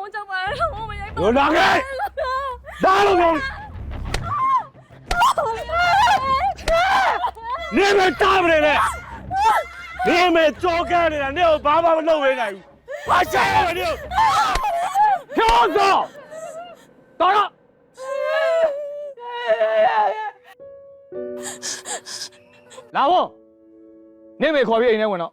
ဝန်းကျင်ပါလားဝန်းမရိုက်ပါဘူးလာခဲ့ဒါလို့ပြောနေမတားမနေနဲ့နေမကြောကနေတာနေကိုဘာမှမလုပ်ဝဲနိုင်ဘူးဘာရှာရလဲနေကိုကျောစောတော်တော့လာဘောနေမခေါ်ပြီးအိမ်ထဲဝင်တော့